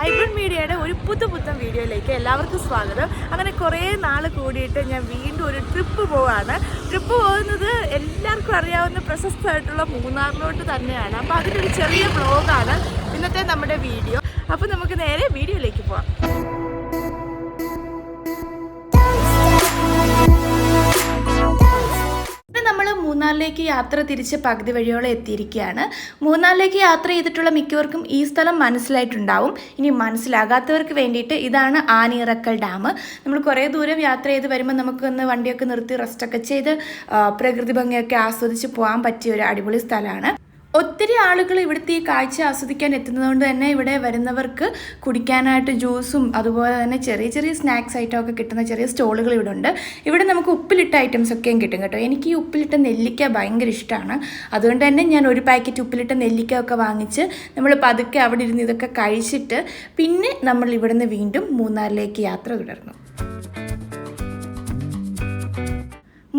Vibrant മീഡിയയുടെ ഒരു പുതു പുത്തൻ വീഡിയോയിലേക്ക് എല്ലാവർക്കും സ്വാഗതം. അങ്ങനെ കുറേ നാൾ കൂടിയിട്ട് ഞാൻ വീണ്ടും ഒരു ട്രിപ്പ് പോവാണ്. ട്രിപ്പ് പോകുന്നത് എല്ലാവർക്കും അറിയാവുന്ന പ്രശസ്തമായിട്ടുള്ള മൂന്നാറിലോട്ട് തന്നെയാണ്. അപ്പോൾ അതിലൊരു ചെറിയ ബ്ലോഗാണ് ഇന്നത്തെ നമ്മുടെ വീഡിയോ. അപ്പോൾ നമുക്ക് നേരെ വീഡിയോയിലേക്ക് പോവാം. മൂന്നാറിലേക്ക് യാത്ര തിരിച്ച് പകുതി വഴിയോളം എത്തിയിരിക്കുകയാണ്. മൂന്നാറിലേക്ക് യാത്ര ചെയ്തിട്ടുള്ള മിക്കവർക്കും ഈ സ്ഥലം മനസ്സിലായിട്ടുണ്ടാവും. ഇനി മനസ്സിലാകാത്തവർക്ക് വേണ്ടിയിട്ട് ഇതാണ് ആനിയിറക്കൽ ഡാം. നമ്മൾ കുറേ ദൂരം യാത്ര ചെയ്ത് വരുമ്പോൾ നമുക്ക് നമുക്കൊന്ന് വണ്ടിയൊക്കെ നിർത്തി റെസ്റ്റൊക്കെ ചെയ്ത് പ്രകൃതി ഭംഗിയൊക്കെ ആസ്വദിച്ച് പോകാൻ പറ്റിയ ഒരു അടിപൊളി സ്ഥലമാണ്. ഒത്തിരി ആളുകൾ ഇവിടുത്തെ ഈ കാഴ്ച ആസ്വദിക്കാൻ എത്തുന്നതുകൊണ്ട് തന്നെ ഇവിടെ വരുന്നവർക്ക് കുടിക്കാനായിട്ട് ജ്യൂസും അതുപോലെ തന്നെ ചെറിയ ചെറിയ സ്നാക്സ് ഐറ്റമൊക്കെ കിട്ടുന്ന ചെറിയ സ്റ്റോളുകൾ ഇവിടെ ഉണ്ട്. ഇവിടെ നമുക്ക് ഉപ്പിലിട്ട ഐറ്റംസ് ഒക്കെയും കിട്ടും കേട്ടോ. എനിക്ക് ഈ ഉപ്പിലിട്ട നെല്ലിക്ക ഭയങ്കര ഇഷ്ടമാണ് അതുകൊണ്ട് തന്നെ ഞാൻ ഒരു പാക്കറ്റ് ഉപ്പിലിട്ട നെല്ലിക്ക ഒക്കെ വാങ്ങിച്ച് നമ്മൾ പതുക്കെ അവിടെ ഇരുന്ന് ഇതൊക്കെ കഴിച്ചിട്ട് പിന്നെ നമ്മൾ ഇവിടുന്ന് വീണ്ടും മൂന്നാറിലേക്ക് യാത്ര തുടർന്നു.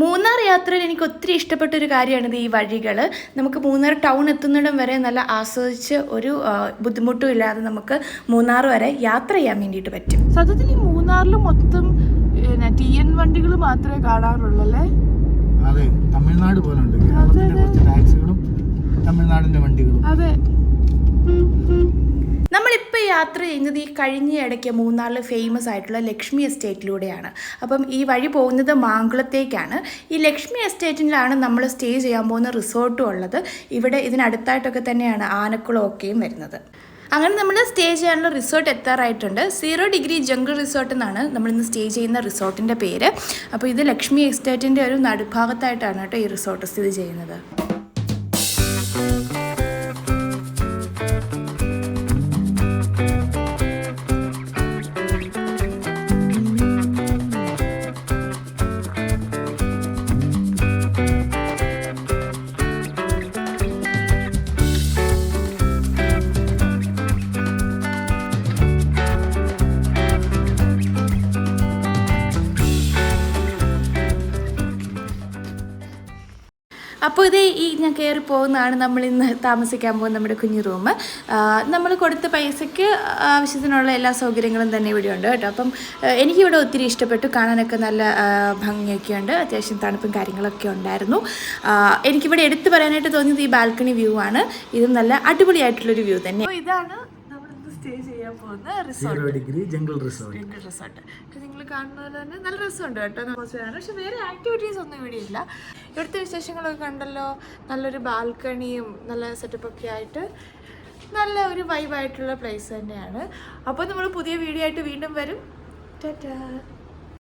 മൂന്നാർ യാത്രയിൽ എനിക്ക് ഒത്തിരി ഇഷ്ടപ്പെട്ട ഒരു കാര്യമാണിത് ഈ വഴികൾ. നമുക്ക് മൂന്നാർ ടൗൺ എത്തുന്നിടം വരെ നല്ല ആസ്വദിച്ച് ഒരു ബുദ്ധിമുട്ടും ഇല്ലാതെ നമുക്ക് മൂന്നാർ വരെ യാത്ര ചെയ്യാൻ വേണ്ടിയിട്ട് പറ്റും. സത്യത്തിൽ ഈ മൂന്നാറിൽ മൊത്തം ടി എൻ വണ്ടികൾ മാത്രമേ കാണാറുള്ളൂ അല്ലേ? അതെ തമിഴ്നാട് പോലുണ്ട്. കേരളത്തിന്റെ കുറച്ച് ടാക്സികളും തമിഴ്നാടിന്റെ വണ്ടികളും. അതെ. നമ്മളിപ്പോൾ യാത്ര ചെയ്യുന്നത് ഈ കഴിഞ്ഞ ഇടയ്ക്ക് മൂന്നാറിൽ ഫേമസ് ആയിട്ടുള്ള ലക്ഷ്മി എസ്റ്റേറ്റിലൂടെയാണ്. അപ്പം ഈ വഴി പോകുന്നത് മാങ്കുളത്തേക്കാണ് ഈ ലക്ഷ്മി എസ്റ്റേറ്റിലാണ് നമ്മൾ സ്റ്റേ ചെയ്യാൻ പോകുന്ന റിസോർട്ടും ഉള്ളത്. ഇവിടെ ഇതിനടുത്തായിട്ടൊക്കെ തന്നെയാണ് ആനക്കുളം ഒക്കെയും വരുന്നത്. അങ്ങനെ നമ്മൾ സ്റ്റേ ചെയ്യാനുള്ള റിസോർട്ട് എത്താറായിട്ടുണ്ട്. സീറോ ഡിഗ്രി ജംഗിൾ റിസോർട്ട് എന്നാണ് നമ്മൾ ഇന്ന് സ്റ്റേ ചെയ്യുന്ന റിസോർട്ടിന്റെ പേര്. അപ്പോൾ ഇത് ലക്ഷ്മി എസ്റ്റേറ്റിന്റെ ഒരു നടുഭാഗത്തായിട്ടാണ് കേട്ടോ ഈ റിസോർട്ട് സ്ഥിതി ചെയ്യുന്നത്. അപ്പോൾ ഇതേ ഈ ഞാൻ കയറി പോകുന്നതാണ് നമ്മൾ ഇന്ന് താമസിക്കാൻ പോകുന്ന നമ്മുടെ കുഞ്ഞു റൂം. നമ്മൾ കൊടുത്ത പൈസയ്ക്ക് ആവശ്യത്തിനുള്ള എല്ലാ സൗകര്യങ്ങളും തന്നെ ഇവിടെ ഉണ്ട് കേട്ടോ. അപ്പം എനിക്കിവിടെ ഒത്തിരി ഇഷ്ടപ്പെട്ടു. കാണാനൊക്കെ നല്ല ഭംഗിയൊക്കെ ഉണ്ട്. അത്യാവശ്യം തണുപ്പും കാര്യങ്ങളൊക്കെ ഉണ്ടായിരുന്നു. എനിക്കിവിടെ എടുത്തു പറയാനായിട്ട് തോന്നിയത് ഈ ബാൽക്കണി വ്യൂ ആണ്. ഇത് നല്ല അടിപൊളിയായിട്ടുള്ളൊരു വ്യൂ തന്നെ. ഇതാണ് സ്റ്റേ ചെയ്യാൻ പോകുന്ന resort degree jungle resort jungle resort നിങ്ങൾ കാണുന്നത് തന്നെ നല്ല രസമുണ്ട് കേട്ടോ. നമ്മൾ വരാൻ. പക്ഷെ വേറെ ആക്ടിവിറ്റീസ് ഒന്നും ഇവിടെ ഇല്ല. ഇവിടുത്തെ വിശേഷങ്ങളൊക്കെ കണ്ടല്ലോ. നല്ലൊരു ബാൽക്കണിയും നല്ല സെറ്റപ്പ് ഒക്കെ ആയിട്ട് നല്ല ഒരു വൈബായിട്ടുള്ള പ്ലേസ് തന്നെയാണ്. അപ്പോൾ നമ്മൾ പുതിയ വീഡിയോ ആയിട്ട് വീണ്ടും വരും. ടാറ്റാ